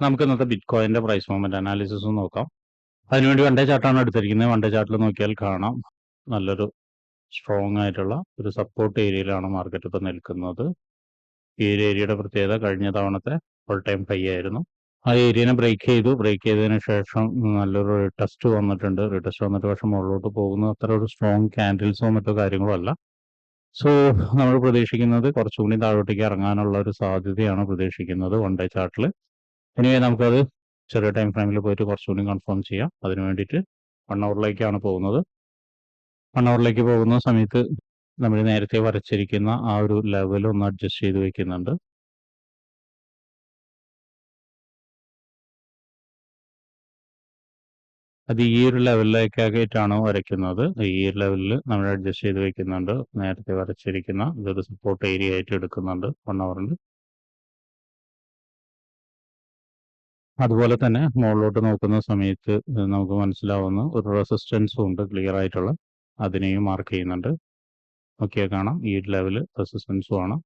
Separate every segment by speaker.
Speaker 1: നമുക്ക് ഇന്നത്തെ ബിറ്റ് കോയിന്റെ പ്രൈസ് മൂവ്മെന്റ് അനാലിസിസ് നോക്കാം. അതിനുവേണ്ടി വൺ ഡേ ചാർട്ടാണ് എടുത്തിരിക്കുന്നത്. വൺ ഡേ ചാർട്ടിൽ നോക്കിയാൽ കാണാം. നല്ലൊരു സ്ട്രോങ് ആയിട്ടുള്ള ഒരു സപ്പോർട്ട് ഏരിയയിലാണ് മാർക്കറ്റ് ഇപ്പോൾ നിൽക്കുന്നത്. ഈ ഒരു ഏരിയയുടെ പ്രത്യേകത കഴിഞ്ഞ തവണത്തെ ഫുൾ ടൈം ഹൈ ആയിരുന്നു. ആ ഏരിയനെ ബ്രേക്ക് ചെയ്തു. ബ്രേക്ക് ചെയ്തതിന് ശേഷം നല്ലൊരു ടെസ്റ്റ് വന്നിട്ടുണ്ട്. ടെസ്റ്റ് വന്നിട്ട് പക്ഷെ മുകളിലോട്ട് പോകുന്ന അത്ര ഒരു സ്ട്രോങ് ക്യാൻഡിൽസോ മറ്റോ കാര്യങ്ങളോ അല്ല. സോ നമ്മൾ പ്രതീക്ഷിക്കുന്നത് കുറച്ചുകൂടി താഴോട്ടേക്ക് ഇറങ്ങാനുള്ള ഒരു സാധ്യതയാണ് പ്രതീക്ഷിക്കുന്നത് വൺ ഡേ ചാർട്ടിൽ ഇനി നമുക്കത് ചെറിയ ടൈം ഫ്രെയിമിൽ പോയിട്ട് കുറച്ചുകൂടി കൺഫേം ചെയ്യാം. അതിന് വേണ്ടിയിട്ട് വൺ അവറിലേക്കാണ് പോകുന്നത്. വൺ അവറിലേക്ക് പോകുന്ന സമയത്ത് നമ്മൾ നേരത്തെ വരച്ചിരിക്കുന്ന ആ ഒരു ലെവൽ ഒന്ന് അഡ്ജസ്റ്റ് ചെയ്ത് വെക്കുന്നുണ്ട്. അത് ഈ ഒരു ലെവലിലേക്കായിട്ടാണ് വരയ്ക്കുന്നത്. ഈ ഒരു ലെവലിൽ നമ്മൾ അഡ്ജസ്റ്റ് ചെയ്ത് വെക്കുന്നുണ്ട്. നേരത്തെ വരച്ചിരിക്കുന്ന ഇതൊരു സപ്പോർട്ട് ഏരിയ ആയിട്ട് എടുക്കുന്നുണ്ട്. വൺ അവറിൽ അതുപോലെ തന്നെ മുകളിലോട്ട് നോക്കുന്ന സമയത്ത് നമുക്ക് മനസ്സിലാവുന്ന ഒരു റെസിസ്റ്റൻസും ഉണ്ട് ക്ലിയർ ആയിട്ടുള്ള. അതിനെയും മാർക്ക് ചെയ്യുന്നുണ്ട്. നോക്കിയാൽ കാണാം. ഈ ലെവൽ റെസിസ്റ്റൻസും ആണ്.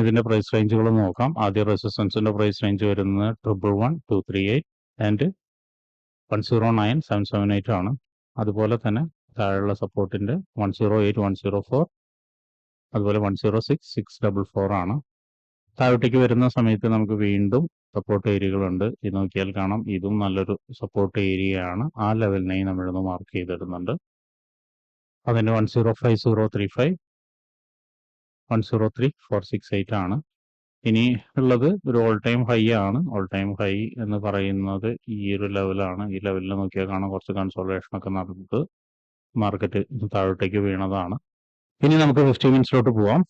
Speaker 1: ഇതിന്റെ പ്രൈസ് റേഞ്ചുകൾ നോക്കാം. ആദ്യം റെസിസ്റ്റൻസിന്റെ പ്രൈസ് റേഞ്ച് വരുന്നത് triple one two three eight and one zero nine seven seven eight ആണ്. അതുപോലെ തന്നെ താഴെയുള്ള സപ്പോർട്ടിന്റെ one zero eight one zero four അതുപോലെ one zero six six double four ആണ്. താഴോട്ടേക്ക് വരുന്ന സമയത്ത് നമുക്ക് വീണ്ടും സപ്പോർട്ട് ഏരിയകളുണ്ട് ഇത് നോക്കിയാൽ കാണാം. ഇതും നല്ലൊരു സപ്പോർട്ട് ഏരിയയാണ് ആ ലെവലിനെയും നമ്മളിന്ന് മാർക്ക് ചെയ്തിടുന്നുണ്ട്. അതിന് one zero five zero three five one zero three four six eight ആണ്. ഇനി ഉള്ളത് ഒരു ഓൾ ടൈം ഹൈ ആണ്. ഓൾ ടൈം ഹൈ എന്ന് പറയുന്നത് ഈ ഒരു ലെവലാണ് ഈ ലെവലിൽ നോക്കിയാൽ കാണാം. കുറച്ച് കൺസോൾട്ടേഷൻ ഒക്കെ നടന്നത്. മാർക്കറ്റ് താഴോട്ടേക്ക് വീണതാണ്. ഇനി നമുക്ക് ഫിഫ്റ്റി മിനിറ്റ്സിലോട്ട് പോവാം.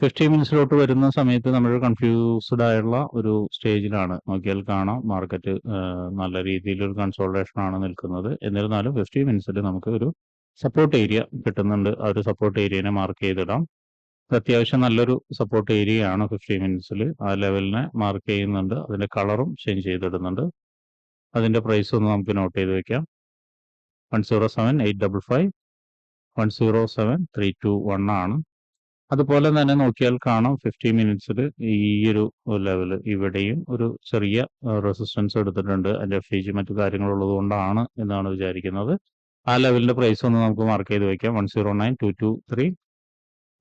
Speaker 1: ഫിഫ്റ്റി മിനിറ്റ്സിലോട്ട് വരുന്ന സമയത്ത് നമ്മൾ കൺഫ്യൂസ്ഡ് ആയുള്ള ഒരു സ്റ്റേജിലാണ് നോക്കിയാൽ കാണാം. മാർക്കറ്റ് നല്ല രീതിയിൽ ഒരു കൺസോൾട്ടേഷൻ ആണ് നിൽക്കുന്നത്. എന്നിരുന്നാലും ഫിഫ്റ്റി മിനിറ്റ്സിൽ നമുക്ക് ഒരു സപ്പോർട്ട് ഏരിയ കിട്ടുന്നുണ്ട്. ആ ഒരു സപ്പോർട്ട് ഏരിയനെ മാർക്ക് ചെയ്തിടാം. അത്യാവശ്യം നല്ലൊരു സപ്പോർട്ട് ഏരിയയാണ് ഫിഫ്റ്റി മിനിറ്റ്സിൽ ആ ലെവലിനെ മാർക്ക് ചെയ്യുന്നുണ്ട്. അതിന്റെ കളറും ചേഞ്ച് ചെയ്തിടുന്നുണ്ട്. അതിന്റെ പ്രൈസ് ഒന്ന് നമുക്ക് നോട്ട് ചെയ്ത് വെക്കാം. One zero seven eight double five one zero seven three two one ആണ്. അതുപോലെ തന്നെ നോക്കിയാൽ കാണാം ഫിഫ്റ്റി മിനിറ്റ്സിൽ ഈ ഒരു ലെവൽ ഇവിടെയും ഒരു ചെറിയ റെസിസ്റ്റൻസ് എടുത്തിട്ടുണ്ട്. അതിന്റെ എഫ് ജി മറ്റു കാര്യങ്ങളുള്ളത് കൊണ്ടാണ് എന്നാണ് വിചാരിക്കുന്നത്. ആ ലെവലിന്റെ പ്രൈസ് ഒന്ന് നമുക്ക് മാർക്ക് ചെയ്ത് വെക്കാം. One zero nine two two three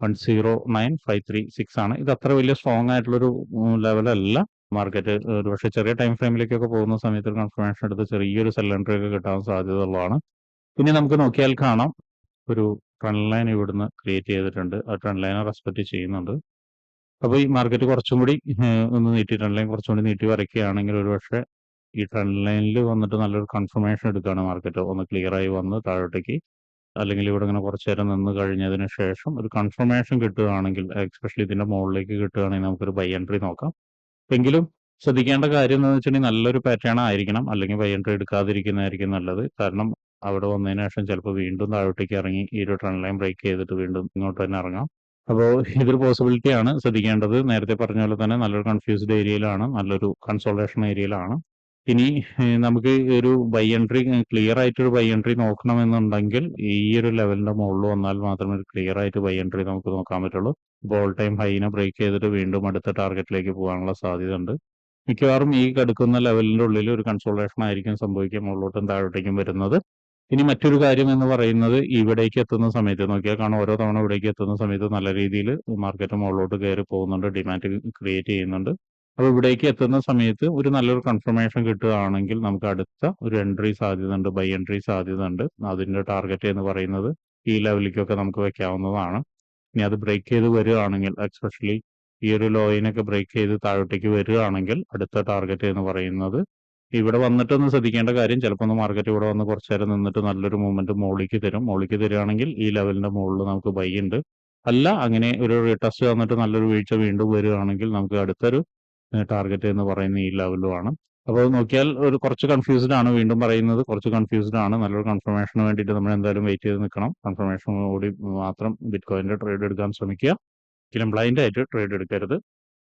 Speaker 1: one zero nine five three six ആണ്. ഇത് അത്ര വലിയ സ്ട്രോങ് ആയിട്ടുള്ളൊരു ലെവലല്ല മാർക്കറ്റ് ഒരു പക്ഷേ ചെറിയ ടൈം ഫ്രെയിമിലേക്കൊക്കെ പോകുന്ന സമയത്ത് കൺഫർമേഷൻ എടുത്ത് ചെറിയൊരു സെല്ലൻട്രി ഒക്കെ കിട്ടാൻ സാധ്യത ഉള്ളതാണ് പിന്നെ നമുക്ക് നോക്കിയാൽ കാണാം. ഒരു ട്രെൻഡ് ലൈൻ ഇവിടുന്ന് ക്രിയേറ്റ് ചെയ്തിട്ടുണ്ട്. ആ ട്രെൻഡ് ലൈനെ റെസ്പെക്ട് ചെയ്യുന്നുണ്ട്. അപ്പോൾ ഈ മാർക്കറ്റ് കുറച്ചും കൂടി ഒന്ന് നീട്ടി ട്രെൻഡ് ലൈൻ കുറച്ചും കൂടി നീട്ടി വരയ്ക്കുകയാണെങ്കിൽ ഒരു പക്ഷേ ഈ ട്രെൻഡ് ലൈനിൽ വന്നിട്ട് നല്ലൊരു കൺഫർമേഷൻ എടുക്കുകയാണ് മാർക്കറ്റ് ഒന്ന് ക്ലിയർ ആയി വന്ന് താഴോട്ടേക്ക് അല്ലെങ്കിൽ ഇവിടെ ഇങ്ങനെ കുറച്ചു നേരം നിന്ന് കഴിഞ്ഞതിന് ശേഷം ഒരു കൺഫർമേഷൻ കിട്ടുകയാണെങ്കിൽ എക്സ്പെഷ്യലി ഇതിന്റെ മുകളിലേക്ക് കിട്ടുകയാണെങ്കിൽ നമുക്കൊരു ബൈ എൻട്രി നോക്കാം. എങ്കിലും ശ്രദ്ധിക്കേണ്ട കാര്യം എന്ന് വെച്ചിട്ടുണ്ടെങ്കിൽ നല്ലൊരു പാറ്റേൺ ആയിരിക്കണം. അല്ലെങ്കിൽ ബൈ എൻട്രി എടുക്കാതിരിക്കുന്നതായിരിക്കും നല്ലത്. കാരണം അവിടെ വന്നതിന് ശേഷം ചിലപ്പോൾ വീണ്ടും താഴോട്ടേക്ക് ഇറങ്ങി ഈ ഒരു ട്രെൻഡ് ലൈൻ ബ്രേക്ക് ചെയ്തിട്ട് വീണ്ടും ഇങ്ങോട്ട് തന്നെ ഇറങ്ങാം. അപ്പോൾ ഇതൊരു പോസിബിലിറ്റി ആണ്. ശ്രദ്ധിക്കേണ്ടത് നേരത്തെ പറഞ്ഞ പോലെ തന്നെ നല്ലൊരു കൺഫ്യൂസ്ഡ് ഏരിയയിലാണ് നല്ലൊരു കൺസോൾട്ടേഷൻ ഏരിയയിലാണ് ഇനി നമുക്ക് ഒരു ബൈ എൻട്രി ക്ലിയർ ആയിട്ട് ഒരു ബൈ എൻട്രി നോക്കണമെന്നുണ്ടെങ്കിൽ ഈ ഒരു ലെവലിന്റെ മുകളിൽ വന്നാൽ മാത്രമേ ഒരു ക്ലിയർ ആയിട്ട് ബൈ എൻട്രി നമുക്ക് നോക്കാൻ പറ്റുള്ളൂ. ബോൾ ടൈം ഹൈനെ ബ്രേക്ക് ചെയ്തിട്ട് വീണ്ടും അടുത്ത ടാർഗറ്റിലേക്ക് പോകാനുള്ള സാധ്യത ഉണ്ട് മിക്കവാറും ഈ കടുക്കുന്ന ലെവലിന്റെ ഉള്ളിൽ ഒരു കൺസോൾട്ടേഷൻ ആയിരിക്കും സംഭവിക്കുക മുകളിലോട്ടും താഴോട്ടേക്കും വരുന്നത്. ഇനി മറ്റൊരു കാര്യം എന്ന് പറയുന്നത് ഇവിടേക്ക് എത്തുന്ന സമയത്ത് നോക്കിയാൽ കാണാം ഓരോ തവണ ഇവിടേക്ക് എത്തുന്ന സമയത്ത് നല്ല രീതിയിൽ മാർക്കറ്റ് മുകളിലോട്ട് കയറി പോകുന്നുണ്ട് ഡിമാൻഡ് ക്രിയേറ്റ് ചെയ്യുന്നുണ്ട്. അപ്പോൾ ഇവിടേക്ക് എത്തുന്ന സമയത്ത് ഒരു നല്ലൊരു കൺഫർമേഷൻ കിട്ടുകയാണെങ്കിൽ നമുക്ക് അടുത്ത ഒരു എൻട്രി സാധ്യത ഉണ്ട് ബൈ എൻട്രി സാധ്യത ഉണ്ട് അതിന്റെ ടാർഗറ്റ് എന്ന് പറയുന്നത് ഈ ലെവലിലേക്കൊക്കെ നമുക്ക് വെക്കാവുന്നതാണ്. ഇനി അത് ബ്രേക്ക് ചെയ്ത് വരികയാണെങ്കിൽ എക്സ്പെഷ്യലി ഈ ഒരു ലോയിനൊക്കെ ബ്രേക്ക് ചെയ്ത് താഴോട്ടേക്ക് വരികയാണെങ്കിൽ അടുത്ത ടാർഗറ്റ് എന്ന് പറയുന്നത് ഇവിടെ വന്നിട്ടൊന്ന് ശ്രദ്ധിക്കേണ്ട കാര്യം ചിലപ്പോൾ ഒന്ന് മാർക്കറ്റ് ഇവിടെ വന്ന് കുറച്ചു നേരം നിന്നിട്ട് നല്ലൊരു മൂവ്മെന്റ് മുകളിലേക്ക് തരും. മുകളിലേക്ക് തരികയാണെങ്കിൽ ഈ ലെവലിന്റെ മുകളിൽ നമുക്ക് ബൈ ഉണ്ട്. അല്ല അങ്ങനെ ഒരു ടെസ്റ്റ് വന്നിട്ട് നല്ലൊരു വീഴ്ച വീണ്ടും വരികയാണെങ്കിൽ നമുക്ക് അടുത്തൊരു ടാർഗറ്റ് എന്ന് പറയുന്ന ഈ ലെവലുമാണ് അപ്പോൾ നോക്കിയാൽ ഒരു കുറച്ച് കൺഫ്യൂസ്ഡ് ആണ് വീണ്ടും പറയുന്നത്. കുറച്ച് കൺഫ്യൂസ്ഡ് ആണ്. നല്ലൊരു കൺഫർമേഷന് വേണ്ടിയിട്ട് നമ്മൾ എന്തായാലും വെയിറ്റ് ചെയ്ത് നിൽക്കണം. കൺഫർമേഷൻ കൂടി മാത്രം ബിറ്റ് കോയിന്റെ ട്രേഡ് എടുക്കാൻ ശ്രമിക്കുക. ഒരിക്കലും ബ്ലൈൻഡ് ആയിട്ട് ട്രേഡ് എടുക്കരുത്.